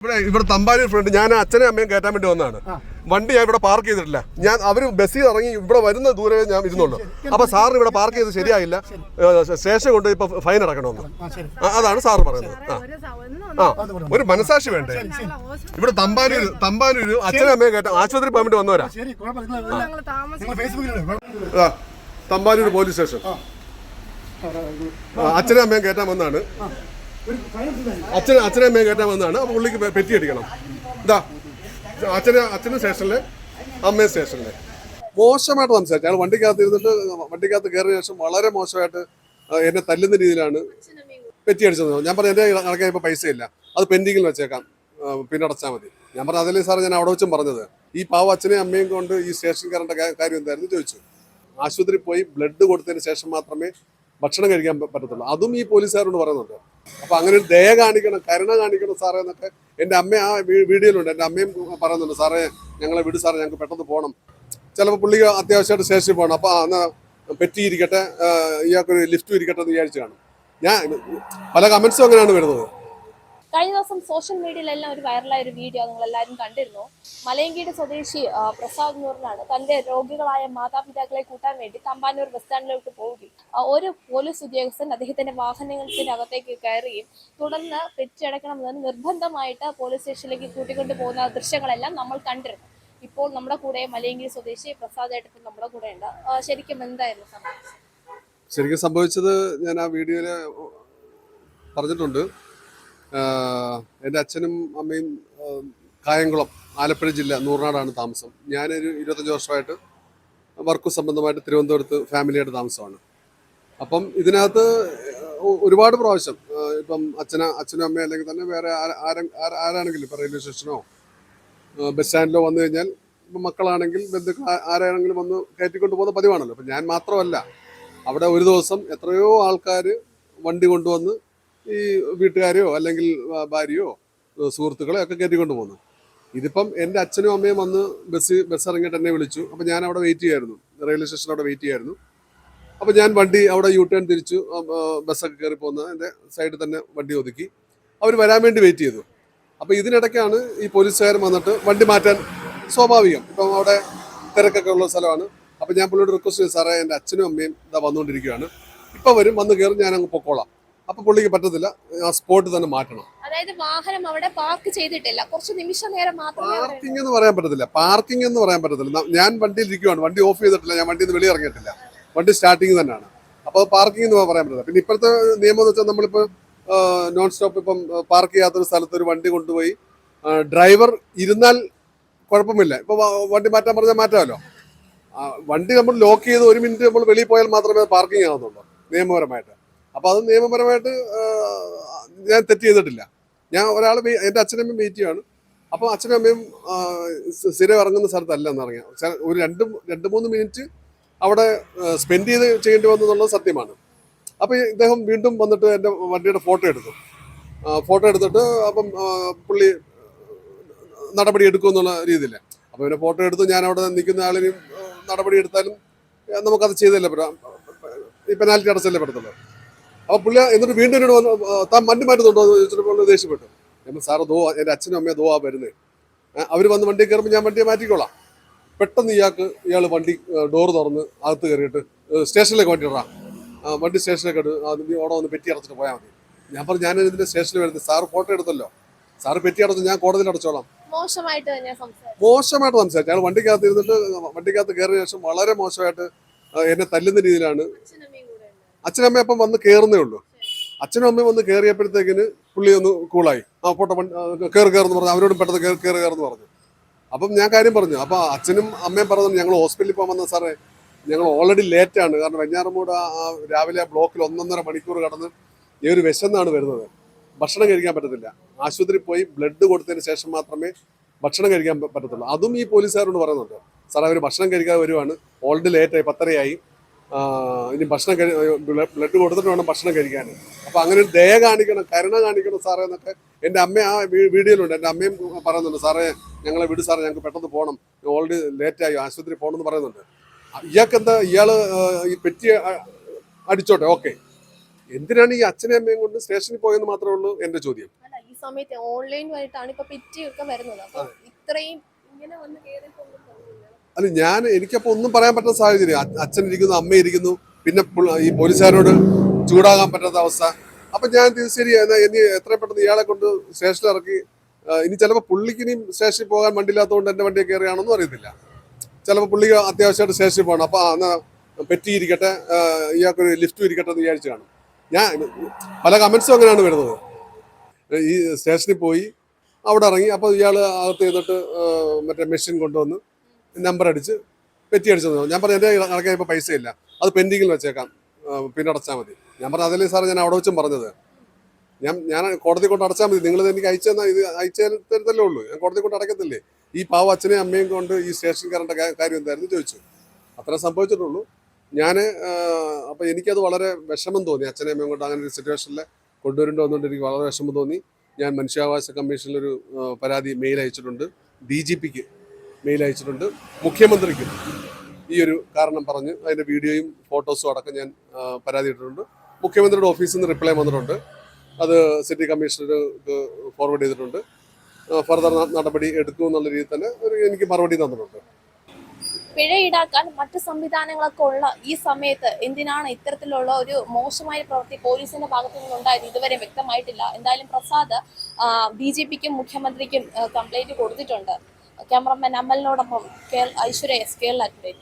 ഇവിടെ ഇവിടെ തമ്പാനൂർ ഫ്രണ്ട് ഞാൻ അച്ഛനെ അമ്മയും കയറ്റാൻ വേണ്ടി വന്നതാണ്. വണ്ടി ഞാൻ ഇവിടെ പാർക്ക് ചെയ്തിട്ടില്ല. ഞാൻ അവർ ബസ്സിൽ ഇറങ്ങി ഇവിടെ വരുന്ന ദൂരെ ഞാൻ ഇരുന്നുള്ളൂ അപ്പൊ സാർ ഇവിടെ പാർക്ക് ചെയ്ത് ശരിയായില്ല. സ്റ്റേഷൻ കൊണ്ട് ഇപ്പൊ ഫൈൻ അടക്കണമെന്ന് അതാണ് സാർ പറയുന്നത്. ആ. ഒരു മനസാക്ഷി വേണ്ടേ? ഇവിടെ തമ്പാനൂര് തമ്പാനൂര് അച്ഛനും അമ്മയും കയറ്റാൻ ആശുപത്രി പോകാൻ വേണ്ടി വന്നവരാ തമ്പാനൂര് പോലീസ് സ്റ്റേഷൻ. അച്ഛനും അമ്മയും കയറ്റാൻ ഇട്ടില്ല. അച്ഛൻ അച്ഛനെ അമ്മയും കയറ്റാൻ വന്നതാണ്. അപ്പൊ പുള്ളിക്ക് പെറ്റി അടിക്കണം. ഇതാ അച്ഛന് അച്ഛന് സ്റ്റേഷനിൽ അമ്മയും സ്റ്റേഷനിൽ. മോശമായിട്ട് സംസാരിച്ചു. അയാൾ വണ്ടിക്കകത്ത് ഇരുന്നിട്ട് വണ്ടിക്കകത്ത് കയറിയ ശേഷം വളരെ മോശമായിട്ട് എന്നെ തല്ലുന്ന രീതിയിലാണ് പെറ്റി അടിച്ചത്. ഞാൻ പറഞ്ഞു എന്റെ കണക്കാൻ ഇപ്പോൾ പൈസ ഇല്ല അത് പെൻഡിങ്ങിൽ വെച്ചേക്കാം. പിന്നെ അടച്ചാൽ മതി. ഞാൻ പറഞ്ഞു അതല്ലേ സാർ ഞാൻ അവിടെ വെച്ചും പറഞ്ഞത്. ഈ പാവ അച്ഛനെയും അമ്മയും കൊണ്ട് ഈ സ്റ്റേഷൻ കയറേണ്ട കാര്യം എന്തായിരുന്നു? ചോദിച്ചു. ആശുപത്രിയിൽ പോയി ബ്ലഡ് കൊടുത്തതിന് ശേഷം മാത്രമേ ഭക്ഷണം കഴിക്കാൻ പറ്റത്തുള്ളൂ. അതും ഈ പോലീസുകാരോട് പറയുന്നുണ്ട്. അപ്പൊ അങ്ങനെ ഒരു ദയ കാണിക്കണം കരുണ കാണിക്കണം സാറേ എന്നൊക്കെ എന്റെ അമ്മ ആ വീഡിയോയിലുണ്ട്. എന്റെ അമ്മയും പറയുന്നുണ്ട് സാറേ ഞങ്ങളെ വീട് സാറേ ഞങ്ങൾക്ക് പെട്ടെന്ന് പോകണം ചിലപ്പോൾ പുള്ളിക്ക് അത്യാവശ്യമായിട്ട് സ്റ്റേഷനിൽ പോകണം. അപ്പോൾ അന്ന് പെറ്റിയിരിക്കട്ടെ ഇയാൾക്കൊരു ലിഫ്റ്റും ഇരിക്കട്ടെ എന്ന് വിചാരിച്ചു കാണും. ഞാൻ പല കമന്റ്സും അങ്ങനെയാണ് വരുന്നത്. കഴിഞ്ഞ ദിവസം സോഷ്യൽ മീഡിയയിലെല്ലാം ഒരു വൈറലായ ഒരു വീഡിയോ നിങ്ങൾ എല്ലാവരും കണ്ടിരുന്നു. മലയങ്കീട് സ്വദേശി പ്രസാദ് നൂറിനാണ് തന്റെ രോഗികളായ മാതാപിതാക്കളെ കൂട്ടാൻ വേണ്ടി തമ്പാനൂർ ബസ് സ്റ്റാൻഡിലോട്ട് പോവുകയും ഒരു പോലീസ് ഉദ്യോഗസ്ഥൻ അദ്ദേഹത്തിന്റെ വാഹനത്തിനകത്തേക്ക് കയറുകയും തുടർന്ന് പെറ്റിയടക്കണമെന്ന് നിർബന്ധമായിട്ട് പോലീസ് സ്റ്റേഷനിലേക്ക് കൂട്ടിക്കൊണ്ടു പോകുന്ന ദൃശ്യങ്ങളെല്ലാം നമ്മൾ കണ്ടിരുന്നു. ഇപ്പോൾ നമ്മുടെ കൂടെ മലയങ്കീട് സ്വദേശി പ്രസാദ് ഏട്ടത്തിൽ നമ്മുടെ കൂടെ ഉണ്ട് ശരിക്കും എന്തായിരുന്നു സംഭവിച്ചത് ശരിക്കും സംഭവിച്ചത് ഞാൻ ആ വീഡിയോയിൽ പറഞ്ഞിട്ടുണ്ട്. എന്റെ അച്ഛനും അമ്മയും കായംകുളം ആലപ്പുഴ ജില്ല നൂറിനാടാണ് താമസം. ഞാനൊരു ഇരുപത്തഞ്ച് വർഷമായിട്ട് വർക്ക് സംബന്ധമായിട്ട് തിരുവനന്തപുരത്ത് ഫാമിലിയായിട്ട് താമസമാണ്. അപ്പം ഇതിനകത്ത് ഒരുപാട് പ്രാവശ്യം ഇപ്പം അച്ഛന അച്ഛനും അമ്മയും അല്ലെങ്കിൽ തന്നെ വേറെ ആര- ആര- ആര- ആരാണെങ്കിലും ഇപ്പം റെയിൽവേ സ്റ്റേഷനോ ബസ് സ്റ്റാൻഡിലോ വന്നു കഴിഞ്ഞാൽ ഇപ്പം മക്കളാണെങ്കിൽ ബന്ധുക്കൾ ആരാണെങ്കിലും വന്ന് കയറ്റിക്കൊണ്ട് പോകുന്ന പതിവാണല്ലോ. അപ്പം ഞാൻ മാത്രമല്ല അവിടെ ഒരു ദിവസം എത്രയോ ആൾക്കാർ വണ്ടി കൊണ്ടുവന്ന് ഈ വീട്ടുകാരെയോ അല്ലെങ്കിൽ ഭാര്യയോ സുഹൃത്തുക്കളെയോ ഒക്കെ കയറ്റിക്കൊണ്ട് പോകുന്നു ഇതിപ്പം എന്റെ അച്ഛനും അമ്മയും വന്ന് ബസ് ബസ് ഇറങ്ങിയിട്ട് എന്നെ വിളിച്ചു. അപ്പം ഞാൻ അവിടെ വെയിറ്റ് ചെയ്യായിരുന്നു. റെയിൽവേ സ്റ്റേഷൻ അവിടെ വെയിറ്റ് ചെയ്യായിരുന്നു. അപ്പം ഞാൻ വണ്ടി അവിടെ യു ടേൺ തിരിച്ചു ബസ്സൊക്കെ കയറി പോകുന്ന എന്റെ സൈഡിൽ തന്നെ വണ്ടി ഒതുക്കി. അവർ വരാൻ വേണ്ടി വെയിറ്റ് ചെയ്തു. അപ്പോൾ ഇതിനിടയ്ക്കാണ് ഈ പോലീസുകാരൻ വന്നിട്ട് വണ്ടി മാറ്റാൻ സ്വാഭാവികം. ഇപ്പം അവിടെ തിരക്കൊക്കെ ഉള്ള സ്ഥലമാണ്. അപ്പം ഞാൻ പുള്ളിയോട് റിക്വസ്റ്റ് ചെയ്തു സാറേ എന്റെ അച്ഛനും അമ്മയും ഇതാ വന്നുകൊണ്ടിരിക്കുകയാണ്. ഇപ്പം വരും വന്ന് കയറി ഞാൻ പൊക്കോളാം. അപ്പം പുള്ളിക്ക് പറ്റത്തില്ല. ആ സ്പോട്ട് തന്നെ മാറ്റണം. അതായത് വാഹനം അവിടെ പാർക്ക് ചെയ്തിട്ടില്ല. കുറച്ച് നിമിഷ നേരം മാത്രമേ പാർക്കിംഗ് എന്ന് പറയാൻ പറ്റത്തില്ല. പാർക്കിംഗ് എന്ന് പറയാൻ പറ്റത്തില്ല. ഞാൻ വണ്ടിയിൽ ഇരിക്കുവാണ്. വണ്ടി ഓഫ് ചെയ്തിട്ടില്ല. ഞാൻ വണ്ടിയിൽ നിന്ന് വെളിയിറങ്ങിയിട്ടില്ല വണ്ടി സ്റ്റാർട്ടിങ് തന്നെയാണ്. അപ്പോൾ പാർക്കിംഗ് എന്ന് പറയാൻ പറ്റില്ല പിന്നെ ഇപ്പോഴത്തെ നിയമം എന്ന് വെച്ചാൽ നമ്മളിപ്പോൾ നോൺ സ്റ്റോപ്പ് ഇപ്പം പാർക്ക് ചെയ്യാത്തൊരു സ്ഥലത്ത് ഒരു വണ്ടി കൊണ്ടുപോയി ഡ്രൈവർ ഇരുന്നാൽ കുഴപ്പമില്ല. ഇപ്പോൾ വണ്ടി മാറ്റാൻ പറഞ്ഞാൽ മാറ്റാമല്ലോ. വണ്ടി നമ്മൾ ലോക്ക് ചെയ്ത് ഒരു മിനിറ്റ് നമ്മൾ വെളിയിൽ പോയാൽ മാത്രമേ പാർക്കിംഗ് ആവുന്നുള്ളൂ നിയമപരമായിട്ട്. അപ്പോൾ അത് നിയമപരമായിട്ട് ഞാൻ തെറ്റ് ചെയ്തിട്ടില്ല. ഞാൻ ഒരാൾ എന്റെ അച്ഛനമ്മയും വെയിറ്റ് ചെയ്യാണ് അപ്പോൾ അച്ഛനും അമ്മയും സ്ഥിരം ഇറങ്ങുന്ന സ്ഥലത്തല്ല എന്ന് ഇറങ്ങിയ ഒരു രണ്ട് രണ്ട് മൂന്ന് മിനിറ്റ് അവിടെ സ്പെൻഡ് ചെയ്ത് ചെയ്യേണ്ടി വന്നു എന്നുള്ളത് സത്യമാണ് അപ്പോൾ ഇദ്ദേഹം വീണ്ടും വന്നിട്ട് എന്റെ വണ്ടിയുടെ ഫോട്ടോ എടുത്തു. ഫോട്ടോ എടുത്തിട്ട് അപ്പം പുള്ളി നടപടി എടുക്കുമെന്നുള്ള രീതിയില്ല അപ്പോൾ പിന്നെ ഫോട്ടോ എടുത്ത് ഞാൻ അവിടെ നിൽക്കുന്ന ആളിനും നടപടി എടുത്താലും നമുക്കത് ചെയ്തല്ലേ പറ്റാം. ഈ പെനാൽറ്റി അടച്ചല്ലേ പറ്റത്തുള്ളൂ. അപ്പോൾ പുള്ളി എന്നിട്ട് വീണ്ടും എന്നോട് വന്ന് താൻ വണ്ടി മാറ്റുന്നുണ്ടോ എന്ന് ചോദിച്ചപ്പോൾ ദേഷ്യപ്പെട്ടു. ഞാൻ സാറ് ദോ എന്റെ അച്ഛനും അമ്മയും ദോ ആ വരുന്നത് അവർ വന്ന് വണ്ടി കയറുമ്പോൾ ഞാൻ വണ്ടിയെ മാറ്റിക്കോളാം. പെട്ടെന്ന് ഇയാൾക്ക് ഇയാൾ വണ്ടി ഡോർ തുറന്ന് അകത്ത് കയറിയിട്ട് സ്റ്റേഷനിലേക്ക് വണ്ടി ഇടാം വണ്ടി സ്റ്റേഷനിലേക്ക് ആ, നീ ഓടെ വന്ന് പെറ്റി അടച്ചിട്ട് പോയാൽ മതി. ഞാൻ പറഞ്ഞു ഞാൻ ഇതിന്റെ സ്റ്റേഷനിൽ വരുന്നത് സാറ് ഫോട്ടോ എടുത്തല്ലോ. സാറ് പെറ്റി അടച്ചു ഞാൻ കോടതിയിൽ അടച്ചോളാം. മോശമായിട്ട് മോശമായിട്ട് സംസാരിച്ചു. അയാൾ വണ്ടിക്കകത്ത് ഇരുന്നിട്ട് വണ്ടിക്കകത്ത് കയറിയ ശേഷം വളരെ മോശമായിട്ട് എന്നെ തല്ലുന്ന രീതിയിലാണ് അച്ഛനമ്മ അപ്പം വന്ന് കയറുന്നേ ഉള്ളൂ. അച്ഛനും അമ്മയും വന്ന് കയറിയപ്പോഴത്തേക്കിന് പുള്ളി ഒന്ന് കൂളായി ആ പോട്ടെ കയറി കയറുന്നു പറഞ്ഞു. അവരോടും പെട്ടെന്ന് കയറി കയറി കയറുന്നു പറഞ്ഞു. അപ്പം ഞാൻ കാര്യം പറഞ്ഞു. അപ്പം അച്ഛനും അമ്മയും പറഞ്ഞു ഞങ്ങൾ ഹോസ്പിറ്റലിൽ പോകാൻ വന്ന സാറേ ഞങ്ങൾ ഓൾറെഡി ലേറ്റാണ് കാരണം വെഞ്ഞാറമൂട് ആ രാവിലെ ആ ബ്ലോക്കിൽ ഒന്നൊന്നര മണിക്കൂർ കടന്ന് ഈ ഒരു വിശന്നാണ് വരുന്നത്. ഭക്ഷണം കഴിക്കാൻ പറ്റത്തില്ല. ആശുപത്രി പോയി ബ്ലഡ് കൊടുത്തതിന് ശേഷം മാത്രമേ ഭക്ഷണം കഴിക്കാൻ പറ്റത്തുള്ളൂ. അതും ഈ പോലീസുകാരോട് പറയുന്നുണ്ട്. സാർ അവർ ഭക്ഷണം കഴിക്കാതെ വരുവാണ്. ഓൾറെഡി ലേറ്റായി പത്തരയായി. ഇനി ഭക്ഷണം കഴി ബ്ലഡ് കൊടുത്തിട്ട് വേണം ഭക്ഷണം കഴിക്കാൻ. അപ്പൊ അങ്ങനെ ഒരു ദയ കാണിക്കണം കരുണ കാണിക്കണം സാറേ എന്നൊക്കെ എന്റെ അമ്മ ആ വീഡിയോയിലുണ്ട്. എന്റെ അമ്മയും പറയുന്നുണ്ട് സാറേ ഞങ്ങളെ വിട് സാറേ ഞങ്ങൾക്ക് പെട്ടെന്ന് പോകണം ഓൾറെഡി ലേറ്റ് ലേറ്റായി ആശുപത്രി പോകണം എന്ന് പറയുന്നുണ്ട്. ഇയാൾക്ക് എന്താ ഇയാൾ ഈ പെറ്റി അടിച്ചോട്ടെ? ഓക്കെ എന്തിനാണ് ഈ അച്ഛനും അമ്മയും കൊണ്ട് സ്റ്റേഷനിൽ പോയെന്ന് മാത്രമേ ഉള്ളൂ എന്റെ ചോദ്യം. ഈ സമയത്ത് ആയിട്ടാണ് ഇപ്പൊ പെറ്റിയൊക്കെ വരുന്നത്. അപ്പൊ ഇത്രയും ഇങ്ങനെ വന്ന് കേറി അല്ല ഞാൻ എനിക്കപ്പോൾ ഒന്നും പറയാൻ പറ്റുന്ന സാഹചര്യം. അച്ഛൻ ഇരിക്കുന്നു അമ്മ ഇരിക്കുന്നു പിന്നെ ഈ പോലീസുകാരോട് ചൂടാകാൻ പറ്റാത്ത അവസ്ഥ. അപ്പൊ ഞാൻ ശരി ഇനി എത്രയും പെട്ടെന്ന് ഇയാളെ കൊണ്ട് സ്റ്റേഷനിൽ ഇറക്കി ഇനി ചിലപ്പോൾ പുള്ളിക്ക് ഇനിയും സ്റ്റേഷനിൽ പോകാൻ വണ്ടിയില്ലാത്തതുകൊണ്ട് എന്റെ വണ്ടിയെ കയറിയാണെന്നും അറിയത്തില്ല. ചിലപ്പോൾ പുള്ളിക്ക് അത്യാവശ്യമായിട്ട് സ്റ്റേഷനിൽ പോകണം. അപ്പോൾ എന്നാ പെറ്റി ഇരിക്കട്ടെ ഇയാൾക്കൊരു ലിഫ്റ്റും ഇരിക്കട്ടെ എന്ന് വിചാരിച്ചു കാണും. ഞാൻ പല കമൻസും അങ്ങനെയാണ് വരുന്നത്. ഈ സ്റ്റേഷനിൽ പോയി അവിടെ ഇറങ്ങി അപ്പോൾ ഇയാൾ അകത്ത് ചെന്നിട്ട് മറ്റേ മെഷീൻ കൊണ്ടുവന്ന് നമ്പർ അടിച്ച് പെറ്റി അടിച്ചു തന്നു. ഞാൻ പറഞ്ഞു എന്റെ കണക്കാൻ ഇപ്പോൾ പൈസ ഇല്ല അത് പെൻഡിങ്ങിൽ വെച്ചേക്കാം. പിന്നടച്ചാൽ മതി. ഞാൻ പറഞ്ഞു അതല്ലേ സാറേ ഞാൻ അവിടെ വെച്ചും പറഞ്ഞത്. ഞാൻ ഞാൻ കോടതി കൊണ്ട് അടച്ചാൽ മതി. നിങ്ങൾ എനിക്ക് അയച്ചു തന്നാൽ ഇത് അയച്ചു തരത്തല്ലേ ഉള്ളൂ. ഞാൻ കോടതി കൊണ്ട് അടക്കത്തില്ലേ? ഈ പാവ അച്ഛനെയും അമ്മയും കൊണ്ട് ഈ സ്റ്റേഷൻ കയറേണ്ട കാര്യം എന്തായിരുന്നു ചോദിച്ചു. അത്ര സംഭവിച്ചിട്ടുള്ളൂ. ഞാൻ അപ്പോൾ എനിക്കത് വളരെ വിഷമം തോന്നി. അച്ഛനെയും അമ്മയും കൊണ്ട് അങ്ങനെ ഒരു സിറ്റുവേഷനിൽ കൊണ്ടുവരേണ്ടി വന്നുകൊണ്ട് എനിക്ക് വളരെ വിഷമം തോന്നി. ഞാൻ മനുഷ്യാവകാശ കമ്മീഷനിലൊരു പരാതി മെയിൽ അയച്ചിട്ടുണ്ട്. ഡി ജി പിക്ക്. മെയിൽ അയച്ചിട്ടുണ്ട്. മുഖ്യമന്ത്രിക്കും ഈ ഒരു കാരണം പറഞ്ഞ് അതിന്റെ വീഡിയോയും ഫോട്ടോസും അടക്കം ഞാൻ പരാതിയിട്ടിട്ടുണ്ട്. മുഖ്യമന്ത്രിയുടെ ഓഫീസിൽ നിന്ന് റിപ്ലൈ വന്നിട്ടുണ്ട്. അത് സിറ്റി കമ്മീഷണർക്ക് ഫോർവേഡ് ചെയ്തിട്ടുണ്ട്. ഫർദർ നടപടി എടുക്കും എന്നുള്ള രീതിയിൽ തന്നെ ഒരു എനിക്ക് മറുപടി തന്നിട്ടുണ്ട്. പിഴ ഈടാക്കാൻ മറ്റു സംവിധാനങ്ങളൊക്കെ ഉള്ള ഈ സമയത്ത് എന്തിനാണ് ഇത്തരത്തിലുള്ള ഒരു മോശമായ പ്രവൃത്തി പോലീസിന്റെ ഭാഗത്തു നിന്നുണ്ടായത് ഇതുവരെ വ്യക്തമായിട്ടില്ല. എന്തായാലും പ്രസാദ് ബി ജെ പിക്കും മുഖ്യമന്ത്രിക്കും കംപ്ലൈന്റ് കൊടുത്തിട്ടുണ്ട്. ക്യാമറമാൻ അമലിനോടൊപ്പം കേൾ ഐശ്വര്യ എസ് കേരള ടുഡേ